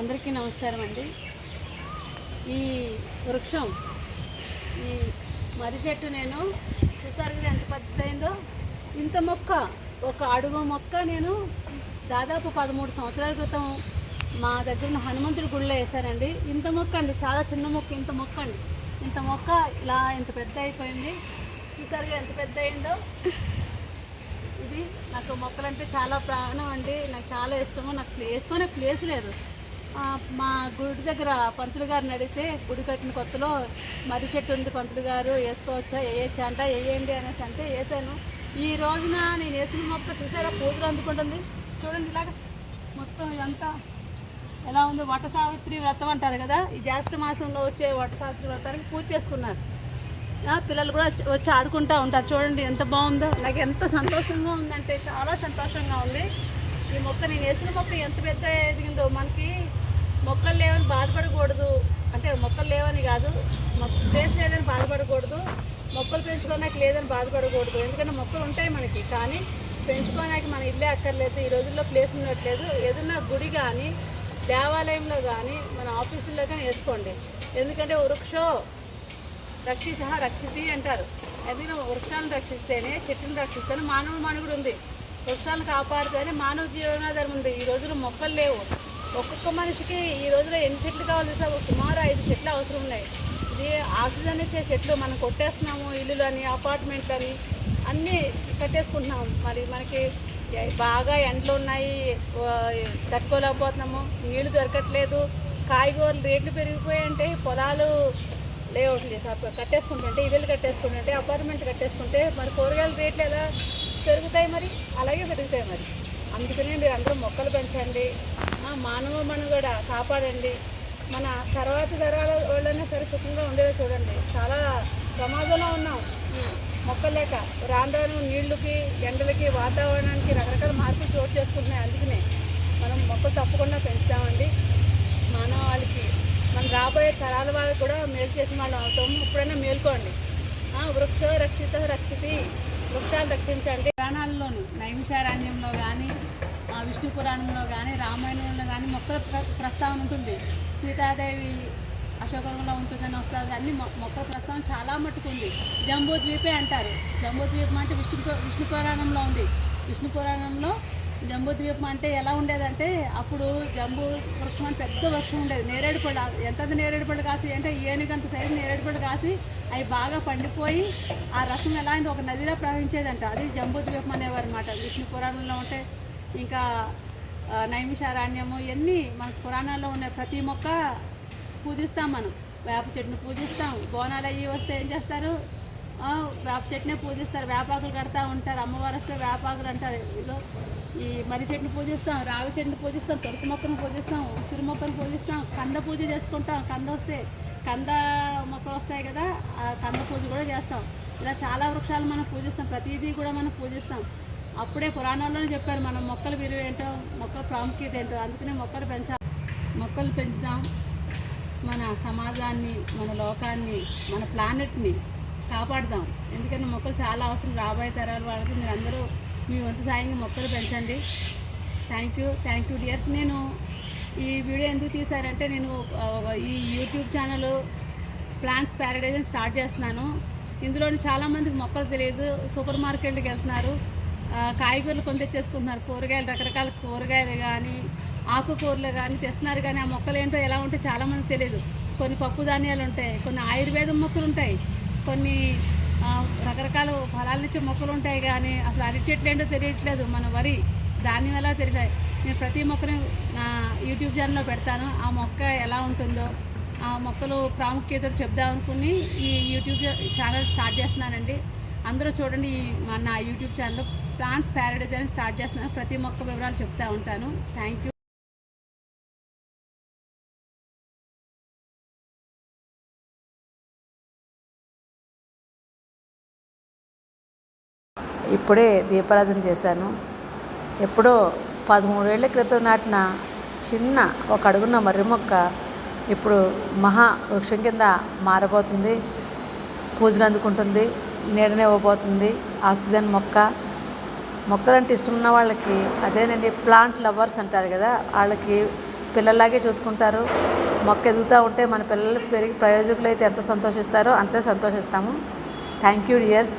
అందరికీ నమస్కారం అండి. ఈ వృక్షం ఈ మర్రి చెట్టు నేను చూసారు కదా ఎంత పెద్దదైందో? ఇంత మొక్క ఒక అడుగు మొక్క నేను దాదాపు పదమూడు సంవత్సరాల క్రితం మా దగ్గర ఉన్న హనుమంతుడి గుడిలో వేశారండి. ఇంత మొక్క అండి చాలా చిన్న మొక్క ఇంత మొక్క అండి. ఇంత మొక్క ఇలా ఇంత పెద్ద అయిపోయింది. చూసారుగా ఎంత పెద్ద అయిందో? ఇది నాకు మొక్కలంటే చాలా ప్రాణం అండి. నాకు చాలా ఇష్టము. నాకు ప్లేస్ కొనే ప్లేస్ లేదు. మా గుడి దగ్గర పంతులు గారిని అడిగితే గుడి కట్టిన కొత్తలో మర్రి చెట్టు ఉంది పంతులు గారు వేసుకోవచ్చా వేయచ్చా అంట వేయండి అనేసి అంటే వేసాను ఈ రోజున నేను వేసిన మొక్క చూసారా పూజలు అందుకుంటుంది. చూడండి ఇలాగ మొత్తం ఇదంతా ఎలా ఉంది వట సావిత్రి వ్రతం అంటారు కదా ఈ జ్యేష్ఠ మాసంలో వచ్చే వట సావిత్రి వ్రతానికి పూజ చేసుకున్నారు. ఆ, పిల్లలు కూడా వచ్చి- వచ్చి ఆడుకుంటూ ఉంటారు. చూడండి ఎంత బాగుందో నాకు ఎంత సంతోషంగా ఉందంటే చాలా సంతోషంగా ఉంది. ఈ మొక్క నేను వేసిన మొక్క ఎంత పెద్ద ఎదిగిందో మనకి మొక్కలు లేవని బాధపడకూడదు. అంటే మొక్కలు లేవని కాదు మొక్క ప్లేస్ లేదని బాధపడకూడదు మొక్కలు పెంచుకోవడానికి లేదని బాధపడకూడదు. ఎందుకంటే మొక్కలు ఉంటాయి మనకి కానీ పెంచుకోవడానికి మన ఇల్లే అక్కర్లేదు ఈ రోజుల్లో ప్లేస్ ఉండట్లేదు. ఏదన్నా గుడి కానీ దేవాలయంలో కానీ మన ఆఫీసుల్లో కానీ వేసుకోండి. ఎందుకంటే వృక్షో రక్షిత రక్షితి అంటారు. ఎందుకంటే వృక్షాలను రక్షిస్తేనే చెట్టును రక్షిస్తేనే మానవ మనుగుడు ఉంది వృక్షాలను అని మానవ జీవనాధారం ఉంది. ఈ రోజుల్లో మొక్కలు లేవు. ఒక్కొక్క మనిషికి ఈ రోజులో ఎన్ని చెట్లు కావాలి సుమారు ఐదు చెట్లు అవసరం ఉన్నాయి. ఇది ఆక్సిజన్ ఇచ్చే చెట్లు మనం కొట్టేస్తున్నాము ఇల్లులు అని అపార్ట్మెంట్లు అని అన్నీ కట్టేసుకుంటున్నాం. మరి మనకి బాగా ఎండలు ఉన్నాయి తట్టుకోలేకపోతున్నాము నీళ్ళు దొరకట్లేదు కాయగూరలు రేట్లు పెరిగిపోయాయంటే పొలాలు లేఅవుట్ చేసి కట్టేసుకుంటుంటే ఇల్లు కట్టేసుకుంటుంటే అపార్ట్మెంట్ కట్టేసుకుంటే మరి కూరగాయల రేట్లు ఎలా పెరుగుతాయి మరి అలాగే పెరుగుతాయి మరి. అందుకనే మీరు అందరూ మొక్కలు పెంచండి ఆ, మానవ మనుగడ కాపాడండి. మన తర్వాత తరాల వాళ్ళైనా సరే సుఖంగా ఉండేలా చూడండి. చాలా ప్రమాదంలో ఉన్నాం. మొక్కలేక రాను రాను నీళ్ళకి ఎండలకి వాతావరణానికి రకరకాల మార్పులు చోటు చేసుకుంటున్నాయి. అందుకనే మనం మొక్కలు తప్పకుండా పెంచుతామండి. మానవాళికి మన రాబోయే తరాల వాళ్ళకి కూడా మేలు చేసిన వాళ్ళం అవుతాము ఇప్పుడైనా మేల్కోండి. వృక్ష రక్షిత రక్షితి. వృక్షాలు రక్షించండి. పురాణాల్లోను నైమిషారణ్యంలో కానీ విష్ణు పురాణంలో కానీ రామాయణంలో కానీ మొక్కల ప్ర- ప్రస్తావన ఉంటుంది. సీతాదేవి అశోకంలో ఉంటుందని వస్తుంది. అన్ని మొక్కల ప్రస్తావన చాలా మట్టుకు ఉంది. అంటారు. జంబూ ద్వీపం అంటే విష్ణు విష్ణు పురాణంలో ఉంది. విష్ణు పురాణంలో జంబూ ద్వీపం అంటే ఎలా ఉండేదంటే అప్పుడు జంబూ వృక్షం అని పెద్ద వృక్షం ఉండేది. నేరేడు పళ్ళు ఎంత నేరేడు పళ్ళు కాసి అంటే ఏనుగంత సైజు నేరేడు పళ్ళు కాసి అవి బాగా పండిపోయి ఆ రసం ఎలా అంటే ఒక నదిలో ప్రవహించేదంట. అది జంబూ ద్వీపం అనేవారు అనమాట విష్ణు పురాణంలో ఉంటే ఇంకా నైమిషారణ్యము ఇవన్నీ మన పురాణాల్లో ఉన్న ప్రతి మొక్క పూజిస్తాం మనం. వేప చెట్టును పూజిస్తాం. బోనాలు అయ్యి వస్తే ఏం చేస్తారు? వేప చెట్టునే పూజిస్తారు. వేపాకులు కడతా ఉంటారు. అమ్మవారు వస్తే వేపాకులు అంటారు. ఇదో ఈ మర్రి చెట్టును పూజిస్తాం రావి చెట్టును పూజిస్తాం తులసి మొక్కను పూజిస్తాం ఉసిరి మొక్కను పూజిస్తాం కంద పూజ చేసుకుంటాం. కంద వస్తే కంద మొక్కలు వస్తాయి కదా ఆ కంద పూజ కూడా చేస్తాం. ఇలా చాలా వృక్షాలు మనం పూజిస్తాం. ప్రతిదీ కూడా మనం పూజిస్తాం. అప్పుడే పురాణాల్లోనే చెప్పారు. మనం మొక్కల విలువ ఏంటో మొక్కల ప్రాముఖ్యత ఏంటో. అందుకనే మొక్కలు పెంచాలి. మొక్కలు పెంచుదాం. మన సమాజాన్ని మన లోకాన్ని మన ప్లానెట్ని కాపాడుదాం. ఎందుకంటే మొక్కలు చాలా అవసరం. రాబోయే తరాల వాళ్ళకి మీరు అందరూ మీ వంతు సాయంగా మొక్కలు పెంచండి. Thank you thank you dears నేను ఈ వీడియో ఎందుకు తీశారంటే నేను ఈ YouTube channel plants paradise start చేస్తున్నాను. ఇందులో చాలామందికి మొక్కలు తెలియదు. సూపర్ మార్కెట్కి వెళ్తున్నారు. కాయగూరలు కొని తెచ్చేసుకుంటున్నారు కూరగాయలు రకరకాల కూరగాయలు కానీ ఆకుకూరలు కానీ తెస్తున్నారు. కానీ ఆ మొక్కలు ఏంటో ఎలా ఉంటే చాలామందికి తెలియదు. కొన్ని పప్పు ధాన్యాలు ఉంటాయి కొన్ని ఆయుర్వేదం మొక్కలు ఉంటాయి. కొన్ని రకరకాల ఫలాల నుంచి మొక్కలు ఉంటాయి కానీ అసలు అరటి చెట్లు ఏంటో తెలియట్లేదు మన వరి. ధాన్యం ఎలా తెలియదు నేను ప్రతి మొక్కని నా యూట్యూబ్ ఛానల్లో పెడతాను. ఆ మొక్క ఎలా ఉంటుందో ఆ మొక్కలు ప్రాముఖ్యత చెప్దాం అనుకుని ఈ యూట్యూబ్ ఛానల్ స్టార్ట్ చేస్తున్నానండి. అందరూ చూడండి నా యూట్యూబ్ ఛానల్లో ప్లాంట్స్ ప్యారడైజ్ అని స్టార్ట్ చేస్తున్నాను. ప్రతి మొక్క వివరాలు చెప్తా ఉంటాను. Thank you. ఇప్పుడే దీపారాధన చేశాను. ఎప్పుడో పదమూడేళ్ళ క్రితం నాటిన చిన్న ఒక అడుగున్న మర్రి మొక్క ఇప్పుడు మహా వృక్షం కింద మారబోతుంది. పూజలు అందుకుంటుంది. నీడనివ్వబోతుంది ఆక్సిజన్ మొక్క. మొక్కలంటే ఇష్టం ఉన్న వాళ్ళకి అదేనండి ప్లాంట్ లవర్స్ అంటారు కదా వాళ్ళకి పిల్లల్లాగే చూసుకుంటారు. మొక్క ఎదుగుతూ ఉంటే మన పిల్లలు పెరిగి ప్రయోజకులు అయితే ఎంత సంతోషిస్తారో అంతే సంతోషిస్తాము. Thank you dears.